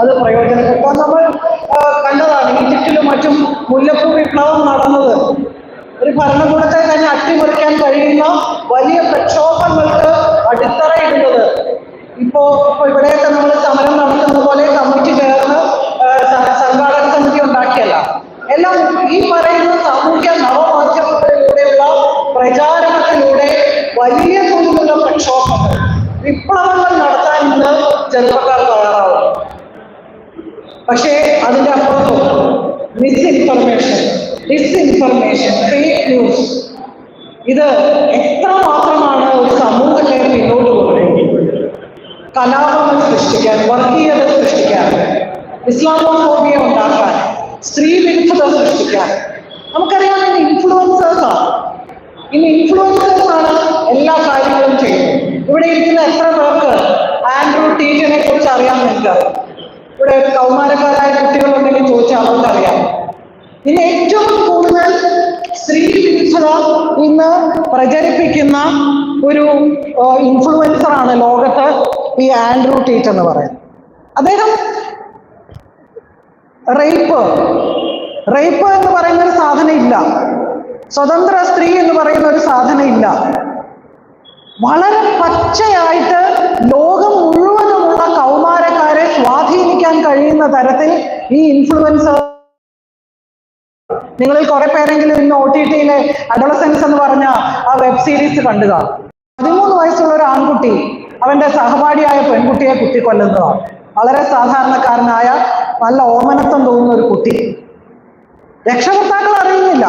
അത് പ്രയോജനപ്പെട്ടു. നമ്മൾ കണ്ടതാണ് ഈജിപ്തിലും മറ്റും മുല്ലപ്പൂ വിപ്ലവം നടന്നത്. ഒരു ഭരണകൂടത്തെ തന്നെ അട്ടിമറിക്കാൻ കഴിയുന്ന വലിയ പ്രക്ഷോഭങ്ങൾക്ക് അടിത്തറയിടുന്നത് ഇപ്പോ ഇപ്പൊ ഇവിടെയൊക്കെ നമ്മൾ സമരം നടത്തുന്ന പോലെ കമ്മിറ്റി ചേർന്ന് സംഘാടക സമിതി ഉണ്ടാക്കിയല്ല. എല്ലാം ഈ പറയുന്ന സാമൂഹ്യ നവമാധ്യമങ്ങളിലൂടെയുള്ള പ്രചാരണത്തിലൂടെ വലിയ തോതിലുള്ള പ്രക്ഷോഭങ്ങൾ വിപ്ലവങ്ങൾ നടത്താൻ ഇന്ന് ചെറുപ്പക്കാർ തയ്യാറാവും പക്ഷേ അതിന്റെ അപ്പുറത്തോ മിസ്ഇൻഫർമേഷൻ ഡിസ്ഇൻഫർമേഷൻ ഫേക്ക് ന്യൂസ് ഇത് എത്ര മാത്രമാണ് ഒരു സമൂഹത്തെ പിന്നോട്ട് കൊണ്ടുപോകുന്നത്? കലാപങ്ങൾ സൃഷ്ടിക്കാൻ വർഗീയത സൃഷ്ടിക്കാൻ ഇസ്ലാമോഫോബിയ ഉണ്ടാക്കാൻ സ്ത്രീ വിരുദ്ധത സൃഷ്ടിക്കാൻ. നമുക്കറിയാം ഇന്ന് ഇൻഫ്ലുവൻസേഴ്സാണ് ഇന്ന് ഇൻഫ്ലുവൻസേഴ്സ് ആണ് എല്ലാ കാര്യങ്ങളും ചെയ്യുന്നത്. ഇവിടെ ഇരിക്കുന്ന എത്ര പേർക്ക് ആൻഡ്രൂ ടീച്ചറിനെ കുറിച്ച് അറിയാൻ എനിക്കറിയാം ഇവിടെ കൗമാരക്കാരായ കുട്ടികളുണ്ടെങ്കിൽ ചോദിച്ചാൽ അവർക്കറിയാം. ഇനി ഏറ്റവും കൂടുതൽ സ്ത്രീ വിരുദ്ധത ഇന്ന് പ്രചരിപ്പിക്കുന്ന ഒരു ഇൻഫ്ലുവൻസർ ആണ് ലോകത്ത് ഈ ആൻഡ്രൂ ടീറ്റ് എന്ന് പറയുന്നത്. അദ്ദേഹം റേപ്പ് റേപ്പ് എന്ന് പറയുന്ന ഒരു സാധനം ഇല്ല. സ്വതന്ത്ര സ്ത്രീ എന്ന് പറയുന്ന ഒരു സാധനം ഇല്ല. വളരെ പച്ചയായിട്ട് ലോകം മുഴുവനുമുള്ള കൗമാരക്കാരെ സ്വാധീനിക്കാൻ കഴിയുന്ന തരത്തിൽ ഈ ഇൻഫ്ലുവൻസർ നിങ്ങളിൽ കുറെ പേരെങ്കിലും ഇന്ന് ഒ ടി ടിയിലെ അഡോളസെൻസ് എന്ന് പറഞ്ഞ ആ വെബ് സീരീസ് കണ്ടുക കാണും പതിമൂന്ന് വയസ്സുള്ള ഒരു ആൺകുട്ടി അവന്റെ സഹപാഠിയായ പെൺകുട്ടിയെ കുത്തിക്കൊല്ലുന്നതാണ് വളരെ സാധാരണക്കാരനായ നല്ല ഓമനത്വം തോന്നുന്ന ഒരു കുട്ടി. രക്ഷകർത്താക്കൾ അറിയുന്നില്ല.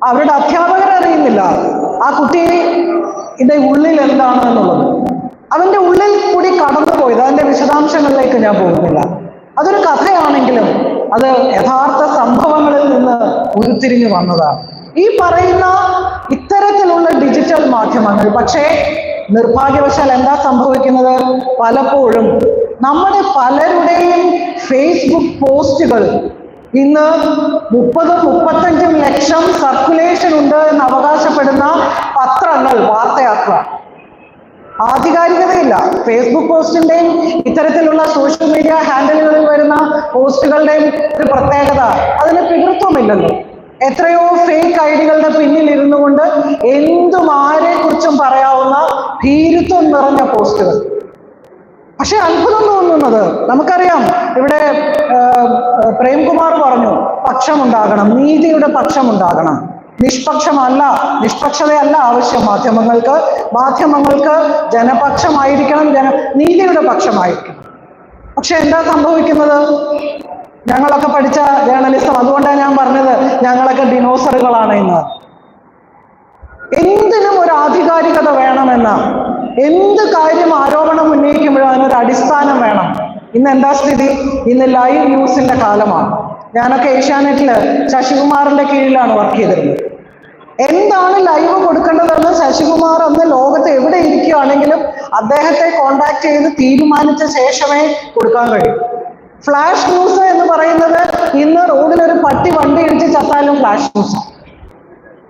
അവരുടെ അധ്യാപകർ അറിയുന്നില്ല ആ കുട്ടി ഇതിന്റെ ഉള്ളിൽ എന്താണ് എന്നുള്ളത്? അവന്റെ ഉള്ളിൽ കൂടി കടന്നു പോയത് അതിന്റെ വിശദാംശങ്ങളിലേക്ക് ഞാൻ പോകുന്നില്ല. അതൊരു കഥയാണെങ്കിലും അത് യഥാർത്ഥ സംഭവങ്ങളിൽ നിന്ന് ഉരുത്തിരിഞ്ഞു വന്നതാണ്. ഈ പറയുന്ന ഇത്തരത്തിലുള്ള ഡിജിറ്റൽ മാധ്യമങ്ങൾ പക്ഷേ നിർഭാഗ്യവശാൽ എന്താ സംഭവിക്കുന്നത്? പലപ്പോഴും നമ്മുടെ പലരുടെയും ഫേസ്ബുക്ക് പോസ്റ്റുകൾ ഇന്ന് മുപ്പതും മുപ്പത്തഞ്ചും ലക്ഷം സർക്കുലേഷൻ ഉണ്ട് എന്ന് അവകാശപ്പെടുന്ന പത്രങ്ങൾ വാർത്തയാക്കുക. ആധികാരികതയില്ല. ഫേസ്ബുക്ക് പോസ്റ്റിന്റെയും ഇത്തരത്തിലുള്ള സോഷ്യൽ മീഡിയ ഹാൻഡിലുകളിൽ വരുന്ന പോസ്റ്റുകളുടെയും ഒരു പ്രത്യേകത അതിന് പിതൃത്വമില്ലല്ലോ. എത്രയോ ഫേക്ക് ഐഡികളുടെ പിന്നിൽ ഇരുന്നു കൊണ്ട് എന്തും ആരെ കുറിച്ചും പറയാവുന്ന ഭീരുത്വം നിറഞ്ഞ പോസ്റ്റുകൾ. പക്ഷെ അത്ഭുതം തോന്നുന്നത് നമുക്കറിയാം ഇവിടെ പ്രേംകുമാർ പറഞ്ഞു പക്ഷമുണ്ടാകണം നീതിയുടെ പക്ഷമുണ്ടാകണം. നിഷ്പക്ഷമല്ല നിഷ്പക്ഷതയല്ല ആവശ്യം മാധ്യമങ്ങൾക്ക്. മാധ്യമങ്ങൾക്ക് ജനപക്ഷമായിരിക്കണം ജന നീതിയുടെ പക്ഷമായിരിക്കണം. പക്ഷെ എന്താ സംഭവിക്കുന്നത്? ഞങ്ങളൊക്കെ പഠിച്ച ജേർണലിസം അതുകൊണ്ടാണ് ഞാൻ പറഞ്ഞത് ഞങ്ങളൊക്കെ ഡിനോസറുകളാണ് ഇന്ന് എന്തിനും ഒരു ആധികാരികത വേണമെന്ന എന്ത് കാര്യം ആരോപണം ഉന്നയിക്കുമ്പോഴും അതിനൊരു അടിസ്ഥാനം വേണം. ഇന്ന് എന്താ സ്ഥിതി? ഇന്ന് ലൈവ് ന്യൂസിന്റെ കാലമാണ്. ഞാനൊക്കെ ഏഷ്യാനെറ്റിൽ ശശികുമാറിന്റെ കീഴിലാണ് വർക്ക് ചെയ്തിരുന്നത്. എന്താണ് ലൈവ് കൊടുക്കേണ്ടതെന്ന് ശശികുമാർ അന്ന് ലോകത്ത് എവിടെ ഇരിക്കുകയാണെങ്കിലും അദ്ദേഹത്തെ കോണ്ടാക്ട് ചെയ്ത് തീരുമാനിച്ച ശേഷമേ കൊടുക്കാൻ കഴിയൂ. ഫ്ലാഷ് ന്യൂസ് എന്ന് പറയുന്നത് ഇന്ന് റോഡിലൊരു പട്ടി വണ്ടി ഇടിച്ച് ചത്താലും ഫ്ലാഷ് ന്യൂസ്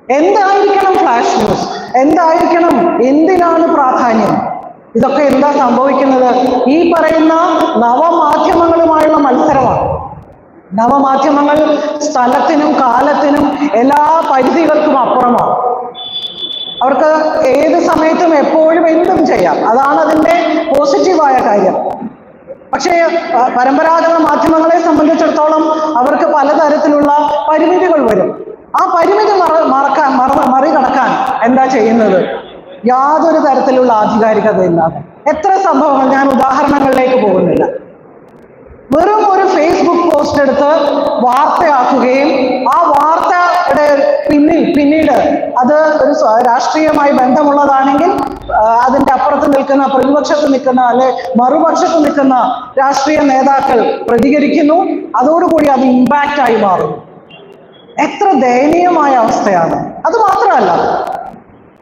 എന്തായിരിക്കണം ഫ്ലാഷ് ന്യൂസ് എന്തായിരിക്കണം? എന്തിനാണ് പ്രാധാന്യം? ഇതൊക്കെ എന്താ സംഭവിക്കുന്നത്? ഈ പറയുന്ന മത്സരമാണ് നവമാധ്യമങ്ങൾ സ്ഥലത്തിനും കാലത്തിനും എല്ലാ പരിധികൾക്കും അപ്പുറമാണ്. അവർക്ക് ഏത് സമയത്തും എപ്പോഴും എന്തും ചെയ്യാം. അതാണ് അതിന്റെ പോസിറ്റീവായ കാര്യം. പക്ഷേ പരമ്പരാഗത മാധ്യമങ്ങളെ സംബന്ധിച്ചിടത്തോളം അവർക്ക് പലതരത്തിലുള്ള പരിമിതികൾ വരും. ആ പരിമിതി മറ മറക്കാൻ മറ മറികടക്കാൻ എന്താ ചെയ്യുന്നത്? യാതൊരു തരത്തിലുള്ള ആധികാരികതയില്ലാതെ. എത്ര സംഭവങ്ങൾ ഞാൻ ഉദാഹരണങ്ങളിലേക്ക് പോകുന്നില്ല. വെറും ഒരു ഫേസ്ബുക്ക് പോസ്റ്റ് എടുത്ത് വാർത്തയാക്കുകയും ആ വാർത്തയുടെ പിന്നിൽ പിന്നീട് അത് ഒരു രാഷ്ട്രീയമായി ബന്ധമുള്ളതാണെങ്കിൽ അതിന്റെ അപ്പുറത്ത് നിൽക്കുന്ന പ്രതിപക്ഷത്ത് നിൽക്കുന്ന അല്ലെ മറുപക്ഷത്ത് നിൽക്കുന്ന രാഷ്ട്രീയ നേതാക്കൾ പ്രതികരിക്കുന്നു. അതോടുകൂടി അത് ഇമ്പാക്റ്റ് ആയി മാറും എത്ര ദയനീയമായ അവസ്ഥയാണ്. അത് മാത്രമല്ല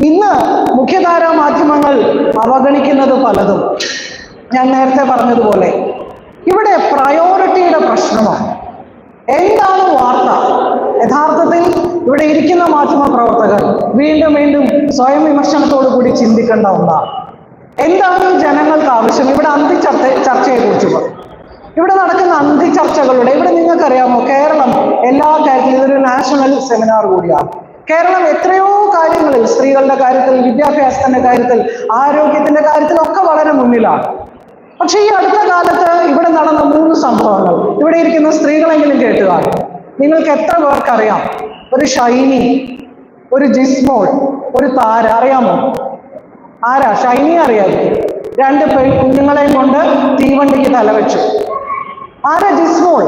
ഇന്ന് മുഖ്യധാരാ മാധ്യമങ്ങൾ അവഗണിക്കുന്നത് പലതും. ഞാൻ നേരത്തെ പറഞ്ഞതുപോലെ ഇവിടെ പ്രയോറിറ്റിയുടെ പ്രശ്നമാണ്. എന്താണ് വാർത്ത? യഥാർത്ഥത്തിൽ ഇവിടെ ഇരിക്കുന്ന മാധ്യമ പ്രവർത്തകർ വീണ്ടും വീണ്ടും സ്വയം വിമർശനത്തോടു കൂടി ചിന്തിക്കേണ്ട ഒന്നാണ്. എന്താണ് ജനങ്ങൾക്ക് ആവശ്യം? ഇവിടെ അന്തി ചർച്ച ചർച്ചയെ കുറിച്ച് ഇവിടെ നടക്കുന്ന അന്തി ചർച്ചകളുടെ ഇവിടെ നിങ്ങൾക്കറിയാമോ കേരളം എല്ലാ കാര്യത്തിലും ഇതൊരു നാഷണൽ സെമിനാർ കൂടിയാണ്. കേരളം എത്രയോ കാര്യങ്ങളിൽ സ്ത്രീകളുടെ കാര്യത്തിൽ വിദ്യാഭ്യാസത്തിന്റെ കാര്യത്തിൽ ആരോഗ്യത്തിന്റെ കാര്യത്തിൽ ഒക്കെ വളരെ മുന്നിലാണ്. പക്ഷെ ഈ അടുത്ത കാലത്ത് ഇവിടെ നടന്ന മൂന്ന് സംഭവങ്ങൾ. ഇവിടെ ഇരിക്കുന്ന സ്ത്രീകളെങ്കിലും കേട്ടുക. നിങ്ങൾക്ക് എത്ര പേർക്കറിയാം? ഒരു ഷൈനി ഒരു ജിസ്മോൾ ഒരു താര. അറിയാമോ? ആരാ? ഷൈനി അറിയാമായിരിക്കും. രണ്ട് പെൺ കുഞ്ഞുങ്ങളെയും കൊണ്ട് തീവണ്ടിക്ക് തലവെച്ചു ആരാ ജിസ്മോൾ?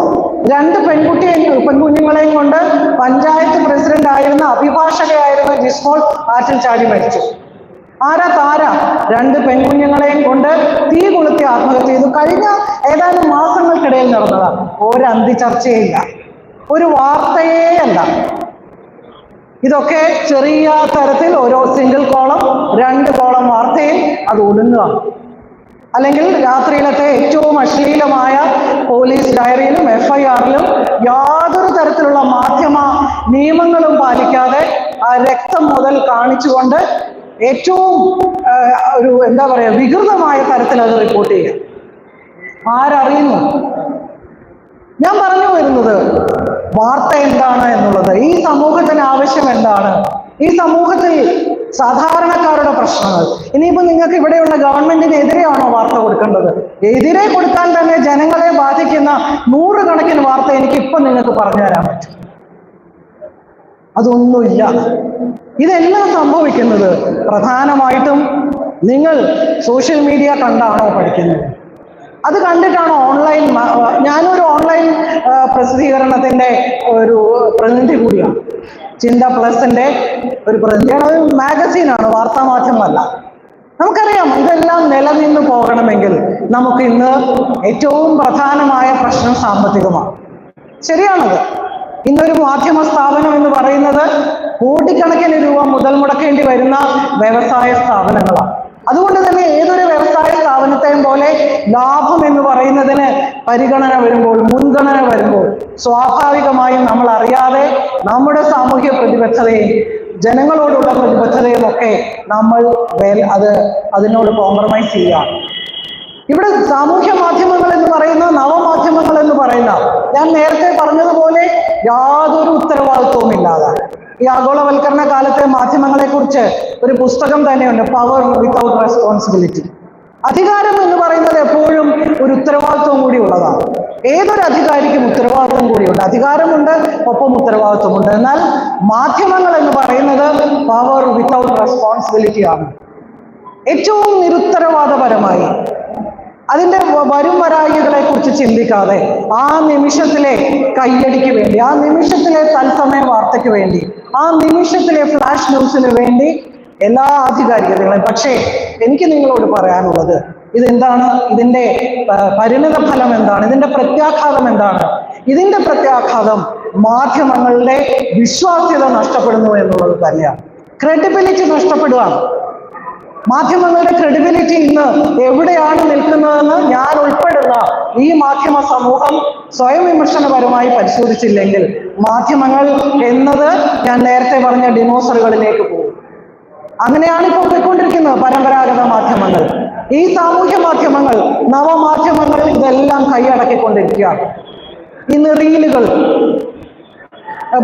രണ്ട് പെൺകുട്ടിയെയും പെൺകുഞ്ഞുങ്ങളെയും കൊണ്ട് പഞ്ചായത്ത് പ്രസിഡന്റ് ആയിരുന്ന അഭിഭാഷകയായിരുന്ന ജിസ്മോൾ ആറ്റിൽ ചാടി മരിച്ചു. ആരാ താര? രണ്ട് പെൺകുഞ്ഞുങ്ങളെയും കൊണ്ട് തീ കൊളുത്തി ആത്മഹത്യ ചെയ്തു. കഴിഞ്ഞ ഏതാനും മാസങ്ങൾക്കിടയിൽ നടന്നതാണ് ഒരു ചർച്ചയില്ല. ഒരു വാർത്തയേ അല്ല. ഇതൊക്കെ ചെറിയ തരത്തിൽ ഓരോ സിംഗിൾ കോളം രണ്ട് കോളം വാർത്തയിൽ അത് ഒടുങ്ങുക അല്ലെങ്കിൽ രാത്രിയിലത്തെ ഏറ്റവും അശ്ലീലമായ പോലീസ് ഡയറിയിലും എഫ്ഐആറിലും യാതൊരു തരത്തിലുള്ള മാധ്യമ നിയമങ്ങളും പാലിക്കാതെ ആ രക്തം മുതൽ കാണിച്ചുകൊണ്ട് ഏറ്റവും ഒരു എന്താ പറയുക വികൃതമായ തരത്തിൽ അത് റിപ്പോർട്ട് ചെയ്യുക ആരറിയുന്നു? ഞാൻ പറഞ്ഞു വരുന്നത് വാർത്ത എന്താണ് എന്നുള്ളത്. ഈ സമൂഹത്തിന് ആവശ്യം എന്താണ്? ഈ സമൂഹത്തിൽ സാധാരണക്കാരുടെ പ്രശ്നങ്ങൾ. ഇനിയിപ്പോ നിങ്ങൾക്ക് ഇവിടെയുള്ള ഗവൺമെന്റിനെതിരെയാണോ വാർത്ത കൊടുക്കേണ്ടത്? എതിരെ കൊടുക്കാൻ തന്നെ ജനങ്ങളെ ബാധിക്കുന്ന നൂറുകണക്കിന് വാർത്ത എനിക്ക് ഇപ്പൊ നിങ്ങൾക്ക് പറഞ്ഞു തരാൻ പറ്റും. അതൊന്നുമില്ല. ഇതെല്ലാം സംഭവിക്കുന്നത്? പ്രധാനമായിട്ടും നിങ്ങൾ സോഷ്യൽ മീഡിയ കണ്ടാണോ പഠിക്കുന്നത്? അത് കണ്ടിട്ടാണ് ഓൺലൈൻ ഞാനൊരു ഓൺലൈൻ പ്രസിദ്ധീകരണത്തിന്റെ ഒരു പ്രതിനിധി കൂടിയാണ്. ചിന്ത പ്ലസിന്റെ ഒരു പ്രതിനിധിയാണ് അത് മാഗസീനാണ് വാർത്താ മാധ്യമമല്ല. നമുക്കറിയാം ഇതെല്ലാം നിലനിന്ന് പോകണമെങ്കിൽ നമുക്ക് ഇന്ന് ഏറ്റവും പ്രധാനമായ പ്രശ്നം സാമ്പത്തികമാണ്. ശരിയാണത്. ഇന്നൊരു മാധ്യമ സ്ഥാപനം എന്ന് പറയുന്നത് കോടിക്കണക്കിന് രൂപ മുതൽ മുടക്കേണ്ടി വരുന്ന വ്യവസായ സ്ഥാപനങ്ങളാണ്. അതുകൊണ്ട് തന്നെ ഏതൊരു വ്യവസായ സ്ഥാപനത്തെയും പോലെ ലാഭം എന്ന് പറയുന്നതിന് പരിഗണന വരുമ്പോൾ മുൻഗണന വരുമ്പോൾ സ്വാഭാവികമായും നമ്മൾ അറിയാതെ നമ്മുടെ സാമൂഹ്യ പ്രതിബദ്ധതയും ജനങ്ങളോടുള്ള പ്രതിബദ്ധതയും ഒക്കെ നമ്മൾ അത് അതിനോട് കോംപ്രമൈസ് ചെയ്യുക ഇവിടെ സാമൂഹ്യ മാധ്യമങ്ങൾ എന്ന് പറയുന്ന നവമാധ്യമങ്ങൾ എന്ന് പറയുന്ന ഞാൻ നേരത്തെ പറഞ്ഞതുപോലെ യാതൊരു ഉത്തരവാദിത്വവും ഇല്ലാതെ. ഈ ആഗോളവൽക്കരണ കാലത്തെ മാധ്യമങ്ങളെ കുറിച്ച് ഒരു പുസ്തകം തന്നെയുണ്ട് പവർ വിത്തൗട്ട് റെസ്പോൺസിബിലിറ്റി അധികാരം എന്ന് പറയുന്നത് എപ്പോഴും ഒരു ഉത്തരവാദിത്വം കൂടി ഉള്ളതാണ്. ഏതൊരു അധികാരിക്കും ഉത്തരവാദിത്വം കൂടിയുണ്ട്. അധികാരമുണ്ട് ഒപ്പം ഉത്തരവാദിത്വമുണ്ട്. എന്നാൽ മാധ്യമങ്ങൾ എന്ന് പറയുന്നത് പവർ വിത്തൗട്ട് റെസ്പോൺസിബിലിറ്റി ആണ്. ഏറ്റവും നിരുത്തരവാദപരമായി അതിന്റെ വ- വരും വരായികളെ കുറിച്ച് ചിന്തിക്കാതെ ആ നിമിഷത്തിലെ കയ്യടിക്ക് വേണ്ടി ആ നിമിഷത്തിലെ തത്സമയ വാർത്തയ്ക്ക് വേണ്ടി ആ നിമിഷത്തിലെ ഫ്ലാഷ് ന്യൂസിന് വേണ്ടി എല്ലാ ആധികാരികതകളും. പക്ഷേ എനിക്ക് നിങ്ങളോട് പറയാനുള്ളത് ഇതെന്താണ്? ഇതിന്റെ പരിണിത ഫലം എന്താണ്? ഇതിന്റെ പ്രത്യാഘാതം എന്താണ്? ഇതിന്റെ പ്രത്യാഘാതം മാധ്യമങ്ങളുടെ വിശ്വാസ്യത നഷ്ടപ്പെടുന്നു എന്നുള്ളത് തന്നെയാണ്. ക്രെഡിബിലിറ്റി നഷ്ടപ്പെടുകയാണ്. മാധ്യമങ്ങളുടെ ക്രെഡിബിലിറ്റി ഇന്ന് എവിടെയാണ് നിൽക്കുന്നതെന്ന് ഞാൻ ഉൾപ്പെടുന്ന ഈ മാധ്യമ സമൂഹം സ്വയം വിമർശനപരമായി പരിശോധിച്ചില്ലെങ്കിൽ മാധ്യമങ്ങൾ എന്നത് ഞാൻ നേരത്തെ പറഞ്ഞ ഡിനോസറുകളിലേക്ക് പോകും. അങ്ങനെയാണ് ഇപ്പോൾ പോയിക്കൊണ്ടിരിക്കുന്നത് പരമ്പരാഗത മാധ്യമങ്ങൾ. ഈ സാമൂഹ്യ മാധ്യമങ്ങൾ നവമാധ്യമങ്ങൾ ഇതെല്ലാം കൈയടക്കിക്കൊണ്ടിരിക്കുകയാണ്. ഇന്ന് റീലുകൾ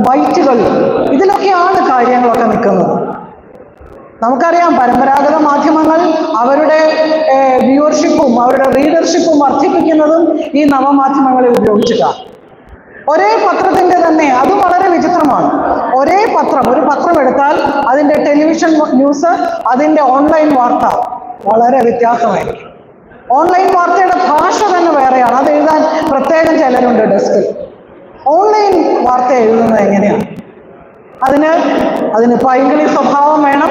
ബൈറ്റുകൾ ഇതിലൊക്കെയാണ് കാര്യങ്ങളൊക്കെ നിൽക്കുന്നത്. നമുക്കറിയാം പരമ്പരാഗത മാധ്യമങ്ങൾ അവരുടെ വ്യൂവർഷിപ്പും അവരുടെ റീഡർഷിപ്പും വർദ്ധിപ്പിക്കുന്നതും ഈ നവമാധ്യമങ്ങളെ ഉപയോഗിച്ചിട്ടാണ്. ഒരേ പത്രത്തിന്റെ തന്നെ അത് വളരെ വിചിത്രമാണ്. ഒരേ പത്രം ഒരു പത്രം എടുത്താൽ അതിന്റെ ടെലിവിഷൻ ന്യൂസ് അതിന്റെ ഓൺലൈൻ വാർത്ത വളരെ വ്യത്യാസമായിരിക്കും. ഓൺലൈൻ വാർത്തയുടെ ഭാഷ തന്നെ വേറെയാണ്. അത് എഴുതാൻ പ്രത്യേകം ചിലരുണ്ട് ഡെസ്കിൽ. ഓൺലൈൻ വാർത്ത എഴുതുന്നത് എങ്ങനെയാണ്? അതിന് അതിന് പൈങ്കിളി സ്വഭാവം വേണം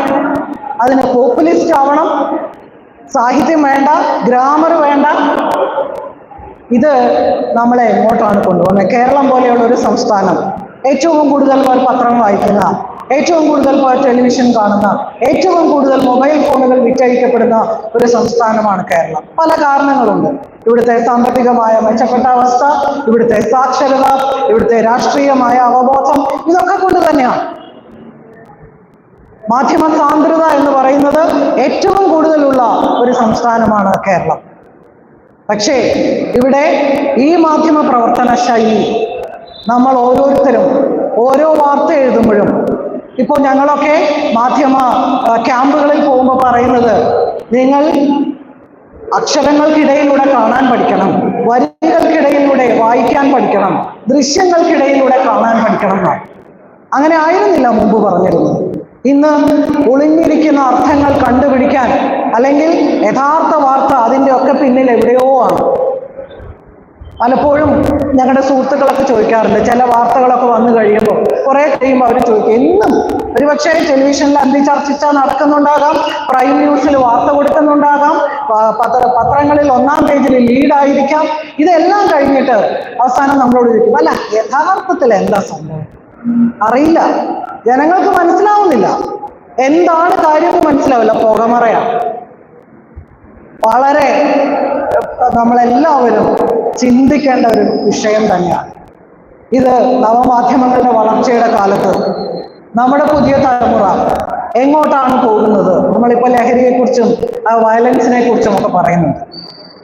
അതിന് പോപ്പുലിസ്റ്റ് ആവണം സാഹിത്യം വേണ്ട ഗ്രാമർ വേണ്ട. ഇത് നമ്മളെ എങ്ങോട്ടാണ് കൊണ്ടുപോകുന്നത്. കേരളം പോലെയുള്ള ഒരു സംസ്ഥാനം ഏറ്റവും കൂടുതൽ പേർ പത്രം വായിക്കുന്ന ഏറ്റവും കൂടുതൽ ടെലിവിഷൻ കാണുന്ന ഏറ്റവും കൂടുതൽ മൊബൈൽ ഫോണുകൾ വിറ്റഴിക്കപ്പെടുന്ന ഒരു സംസ്ഥാനമാണ് കേരളം. പല കാരണങ്ങളുണ്ട്. ഇവിടുത്തെ സാമ്പത്തികമായ മെച്ചപ്പെട്ട അവസ്ഥ ഇവിടുത്തെ സാക്ഷരത ഇവിടുത്തെ രാഷ്ട്രീയമായ അവബോധം ഇതൊക്കെ കൊണ്ട് തന്നെയാണ് മാധ്യമ സാന്ദ്രത എന്ന് പറയുന്നത് ഏറ്റവും കൂടുതലുള്ള ഒരു സംസ്ഥാനമാണ് കേരളം. പക്ഷേ ഇവിടെ ഈ മാധ്യമ പ്രവർത്തന ശൈലി നമ്മൾ ഓരോരുത്തരും ഓരോ വാർത്ത എഴുതുമ്പോഴും ഇപ്പോൾ ഞങ്ങളൊക്കെ മാധ്യമ ക്യാമ്പുകളിൽ പോകുമ്പോൾ പറയുന്നത് നിങ്ങൾ അക്ഷരങ്ങൾക്കിടയിലൂടെ കാണാൻ പഠിക്കണം വരികൾക്കിടയിലൂടെ വായിക്കാൻ പഠിക്കണം ദൃശ്യങ്ങൾക്കിടയിലൂടെ കാണാൻ പഠിക്കണം അങ്ങനെ ആയിരുന്നില്ല മുമ്പ് പറഞ്ഞിരുന്നത്. ഇന്ന് ഒളിഞ്ഞിരിക്കുന്ന അർത്ഥങ്ങൾ കണ്ടുപിടിക്കാൻ അല്ലെങ്കിൽ യഥാർത്ഥ വാർത്ത അതിന്റെ ഒക്കെ പിന്നിൽ എവിടെയോ ആണ്. പലപ്പോഴും ഞങ്ങളുടെ സുഹൃത്തുക്കളൊക്കെ ചോദിക്കാറുണ്ട്. ചില വാർത്തകളൊക്കെ വന്നു കഴിയുമ്പോൾ കുറെ കഴിയുമ്പോൾ അവർ ചോദിക്കും എന്നും ഒരുപക്ഷെ ടെലിവിഷനിൽ അന്തിചർച്ച നടക്കുന്നുണ്ടാകാം പ്രൈം ന്യൂസിൽ വാർത്ത കൊടുക്കുന്നുണ്ടാകാം പത്ര പത്രങ്ങളിൽ ഒന്നാം പേജിൽ ലീഡായിരിക്കാം ഇതെല്ലാം കഴിഞ്ഞിട്ട് അവസാനം നമ്മളോട് ചോദിക്കും അല്ല യഥാർത്ഥത്തിൽ എന്താ സംഭവം? അറിയില്ല. ജനങ്ങൾക്ക് മനസ്സിലാവുന്നില്ല. എന്താണ് കാര്യം മനസ്സിലാവില്ല. പുകമറയാണ്. വളരെ നമ്മളെല്ലാവരും ചിന്തിക്കേണ്ട ഒരു വിഷയം തന്നെയാണ്. ഇത് നവമാധ്യമങ്ങളുടെ വളർച്ചയുടെ കാലത്ത് നമ്മുടെ പുതിയ തലമുറ എങ്ങോട്ടാണ് പോകുന്നത്? നമ്മളിപ്പോൾ ലഹരിയെക്കുറിച്ചും വയലൻസിനെ കുറിച്ചും ഒക്കെ പറയുന്നുണ്ട്.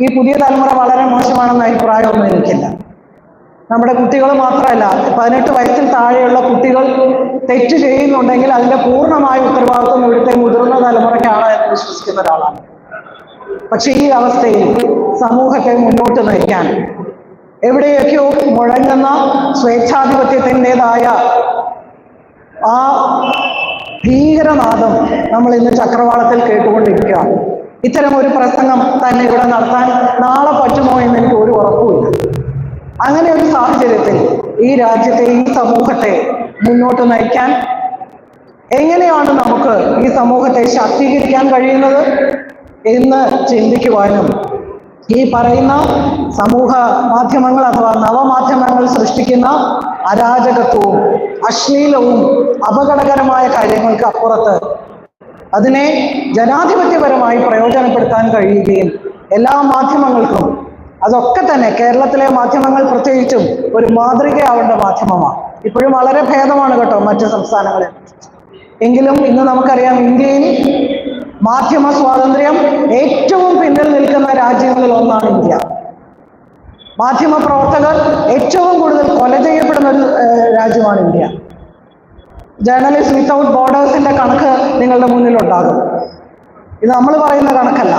ഈ പുതിയ തലമുറ വളരെ മോശമാണെന്ന അഭിപ്രായമൊന്നും എനിക്കില്ല. നമ്മുടെ കുട്ടികൾ മാത്രമല്ല പതിനെട്ട് വയസ്സിൽ താഴെയുള്ള കുട്ടികൾ തെറ്റ് ചെയ്യുന്നുണ്ടെങ്കിൽ അതിന്റെ പൂർണമായ ഉത്തരവാദിത്വം ഇവിടുത്തെ മുതിർന്ന തലമുറയ്ക്കാണ് എന്ന് വിശ്വസിക്കുന്ന ഒരാളാണ്. പക്ഷെ ഈ അവസ്ഥയിൽ സമൂഹത്തെ മുന്നോട്ട് നയിക്കാൻ എവിടെയൊക്കെയോ മുഴങ്ങുന്ന സ്വേച്ഛാധിപത്യത്തിന്റെതായ ആ ഭീകരനാദം നമ്മൾ ഇന്ന് ചക്രവാളത്തിൽ കേട്ടുകൊണ്ടിരിക്കുകയാണ് ഇത്തരം ഒരു പ്രസംഗം തന്നെ ഇവിടെ നടത്താൻ നാളെ പറ്റുമോ എന്ന് എനിക്ക് ഒരു ഉറപ്പുമില്ല. അങ്ങനെ ഒരു സാഹചര്യത്തിൽ ഈ രാജ്യത്തെ ഈ സമൂഹത്തെ മുന്നോട്ട് നയിക്കാൻ എങ്ങനെയാണ് നമുക്ക് ഈ സമൂഹത്തെ ശാക്തീകരിക്കാൻ കഴിയുന്നത്? എന്ന് ചിന്തിക്കുവാനും ഈ പറയുന്ന സമൂഹ മാധ്യമങ്ങൾ അഥവാ നവമാധ്യമങ്ങൾ സൃഷ്ടിക്കുന്ന അരാജകത്വവും അശ്ലീലവും അപകടകരമായ കാര്യങ്ങൾക്ക് അപ്പുറത്ത് അതിനെ ജനാധിപത്യപരമായി പ്രയോജനപ്പെടുത്താൻ കഴിയുകയും എല്ലാ മാധ്യമങ്ങൾക്കും അതൊക്കെ തന്നെ കേരളത്തിലെ മാധ്യമങ്ങൾ പ്രത്യേകിച്ചും ഒരു മാതൃകയാവേണ്ട മാധ്യമമാണ്. ഇപ്പോഴും വളരെ ഭേദമാണ് കേട്ടോ മറ്റ് സംസ്ഥാനങ്ങളിൽ. എങ്കിലും ഇന്ന് നമുക്കറിയാം ഇന്ത്യയിൽ മാധ്യമ സ്വാതന്ത്ര്യം ഏറ്റവും പിന്നിൽ നിൽക്കുന്ന രാജ്യങ്ങളിൽ ഒന്നാണ് ഇന്ത്യ. മാധ്യമ പ്രവർത്തകർ ഏറ്റവും കൂടുതൽ കൊല ചെയ്യപ്പെടുന്ന ഒരു രാജ്യമാണ് ഇന്ത്യ. ജേർണലിസ്റ്റ് വിത്തൗട്ട് ബോർഡേഴ്സിന്റെ കണക്ക് നിങ്ങളുടെ മുന്നിലുണ്ടാകും. ഇത് നമ്മൾ പറയുന്ന കണക്കല്ല.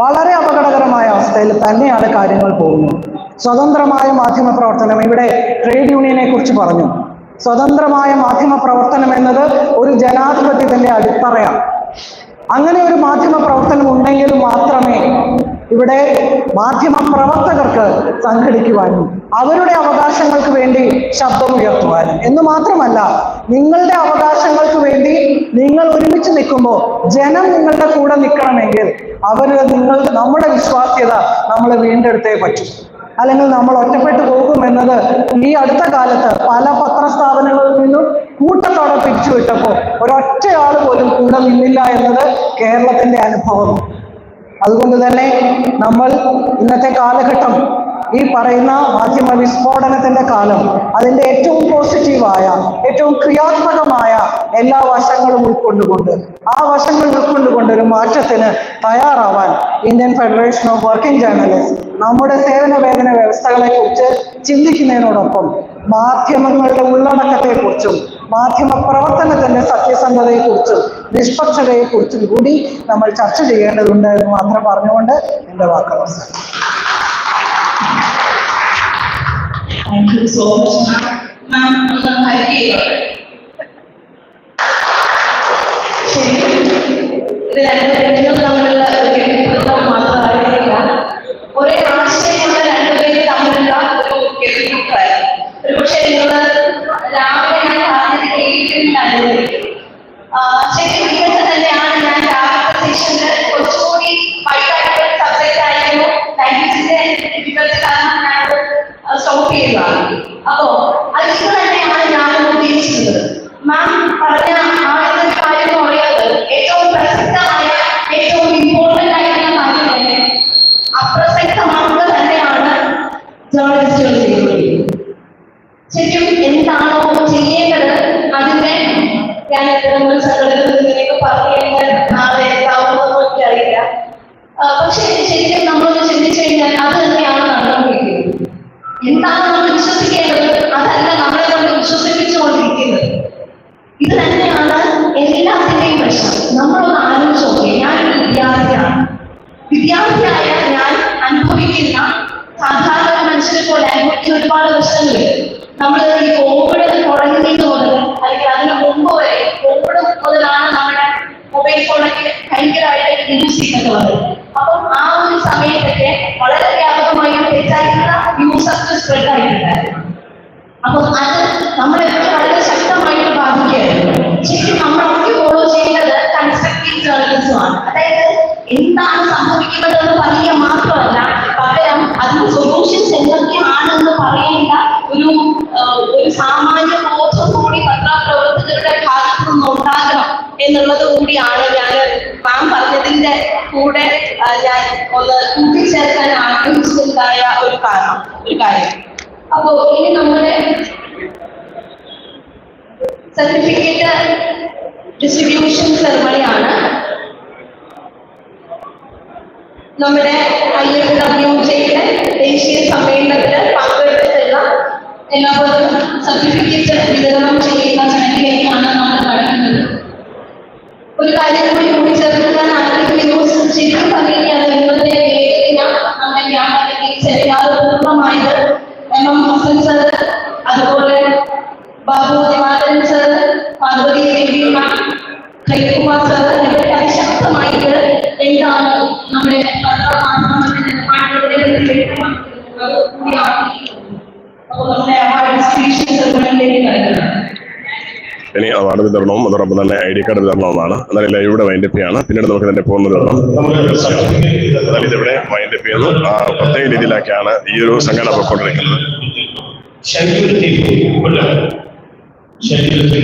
വളരെ അപകടകരമായ അവസ്ഥയിൽ തന്നെയാണ് കാര്യങ്ങൾ പോകുന്നത്. സ്വതന്ത്രമായ മാധ്യമ പ്രവർത്തനം ഇവിടെ ട്രേഡ് യൂണിയനെ കുറിച്ച് പറഞ്ഞു. സ്വതന്ത്രമായ മാധ്യമ പ്രവർത്തനം എന്നത് ഒരു ജനാധിപത്യത്തിന്റെ അടിത്തറയാണ്. അങ്ങനെ ഒരു മാധ്യമ പ്രവർത്തനം ഉണ്ടെങ്കിൽ മാത്രമേ ഇവിടെ മാധ്യമ പ്രവർത്തകർക്ക് സംഘടിക്കുവാനും അവരുടെ അവകാശങ്ങൾക്ക് വേണ്ടി ശബ്ദമുയർത്തുവാനും എന്ന് മാത്രമല്ല നിങ്ങളുടെ അവകാശങ്ങൾക്ക് വേണ്ടി നിങ്ങൾ ഒരുമിച്ച് നിൽക്കുമ്പോൾ ജനം നിങ്ങളുടെ കൂടെ നിൽക്കണമെങ്കിൽ അവർ നിങ്ങൾ നമ്മുടെ വിശ്വാസ്യത നമ്മൾ വീണ്ടെടുത്തേ പറ്റൂ. അല്ലെങ്കിൽ നമ്മൾ ഒറ്റപ്പെട്ടു പോകുമെന്നത് ഈ അടുത്ത കാലത്ത് പല പത്രസ്ഥാപനങ്ങളിൽ നിന്നും കൂട്ടത്തോടെ പിരിച്ചുവിട്ടപ്പോൾ ഒരൊറ്റയാൾ പോലും കൂടെ നിന്നില്ല എന്നത് കേരളത്തിന്റെ അനുഭവം. അതുകൊണ്ട് തന്നെ നമ്മൾ ഇന്നത്തെ കാലഘട്ടം ഈ പറയുന്ന മാധ്യമ വിസ്ഫോടനത്തിന്റെ കാലം അതിന്റെ ഏറ്റവും പോസിറ്റീവായ ഏറ്റവും ക്രിയാത്മകമായ എല്ലാ വശങ്ങളും ഉൾക്കൊണ്ടുകൊണ്ട് ആ വശങ്ങൾ ഉൾക്കൊണ്ടുകൊണ്ട് ഒരു മാറ്റത്തിന് തയ്യാറാവാൻ Indian federation of working journalist നമ്മുടെ സേവന വേതന വ്യവസ്ഥകളെ കുറിച്ച് ചിന്തിക്കുന്നതിനോടൊപ്പം മാധ്യമങ്ങളുടെ ഉള്ളടക്കത്തെക്കുറിച്ചും മാധ്യമ പ്രവർത്തനത്തിന്റെ സത്യസന്ധതയെക്കുറിച്ചും നിഷ്പക്ഷതയെക്കുറിച്ചും കൂടി നമ്മൾ ചർച്ച ചെയ്യേണ്ടതുണ്ട് എന്ന് മാത്രം പറഞ്ഞുകൊണ്ട് എന്റെ വാക്കുകൾ അവസാനിപ്പിക്കുന്നു. Thank അപ്രസക്തമാക്കുക തന്നെയാണ് ശരിക്കും എന്താണോ ചെയ്യേണ്ടത് അതിന്റെ നമ്മൾ എന്താണ് നമ്മൾ വിശ്വസിക്കേണ്ടത്? അതല്ല നമ്മളെ കൊണ്ട് വിശ്വസിപ്പിച്ചുകൊണ്ടിരിക്കുന്നത്. ഇത് തന്നെയാണ് എല്ലാത്തിന്റെയും പ്രശ്നം നമ്മളൊന്ന് ആലോചിച്ച് നോക്കിയേ ഞാനൊരു വിദ്യാർത്ഥിയാണ് വിദ്യാർത്ഥിയായ ഞാൻ അനുഭവിക്കുന്ന സാധാരണ ഒരു മനുഷ്യനെ പോലെ ഒരുപാട് നമ്മൾ കോവിഡ് തുടങ്ങുന്നത് മുതൽ അല്ലെങ്കിൽ അതിന് മുമ്പ് വരെ കോവിഡ് മുതലാണ് നമ്മുടെ മൊബൈൽ ഫോണൊക്കെ ഭയങ്കരമായിട്ട് യൂസ് ചെയ്യുന്നത് അപ്പം ആ ഒരു സമയത്തൊക്കെ വളരെ വ്യാപകമായി തെറ്റായിട്ടുള്ള യൂസർക്ക് സ്പ്രെഡ് ആയിട്ടുണ്ടായിരുന്നു. അപ്പം അത് നമ്മളെ വളരെ ശക്തമായിട്ട് ബാധിക്കുകയായിരുന്നു. ശരിക്കും നമ്മൾ ഒക്കെ ഫോളോ ചെയ്യുന്നത് കൺസ്ട്രക്റ്റീവ് ജേർണലിസം ആണ്. അതായത് എന്താണ് സംഭവിക്കുന്നത് എന്നുള്ളത് കൂടിയാണ് ഞാൻ മാം പറഞ്ഞതിന്റെ കൂടെ ഞാൻ ഒന്ന് കൂട്ടിച്ചേർക്കാൻ ആഗ്രഹിച്ചതായ ഒരു കാരണം ഒരു കാര്യം. അപ്പോ ഇനി നമ്മുടെ സർട്ടിഫിക്കറ്റ് ഡിസ്ട്രിബ്യൂഷൻ സെറമണിയാണ് നമ്മുടെ ഐ എഫ് ഡബ്ല്യു ജെയുടെ ദേശീയ സമ്മേളനത്തിൽ പങ്കെടുത്തിട്ടുള്ള എല്ലാവർക്കും സർട്ടിഫിക്കറ്റ് വിതരണം ചെയ്യുന്ന ചടങ്ങിലേക്കാണ് നമ്മൾ ഒരു കാര്യം കൂടി കൂട്ടിച്ചേർക്കാൻ ആഗ്രഹിക്കുന്നു ശരിക്കും പറയുകയാണ് ഇന്നത്തെ വേദിക ഇനി അവാർഡ് വിതരണവും അതോടൊപ്പം തന്നെ ഐ ഡി കാർഡ് വിതരണവുമാണ്. എന്നാൽ വൈൻഡ് അപ്പ് ചെയ്യാണ്. പിന്നീട് നമുക്ക് ഇതിന്റെ പൂർണ വിതരണം എന്നാൽ ഇതിവിടെ വൈൻഡപ്പ് ചെയ്യുന്നു. ആ, പ്രത്യേക രീതിയിലാക്കിയാണ് ഈ ഒരു സംഘടന പോയിക്കൊണ്ടിരിക്കുന്നത് ശരീരത്തിൽ ശരീരത്തിൽ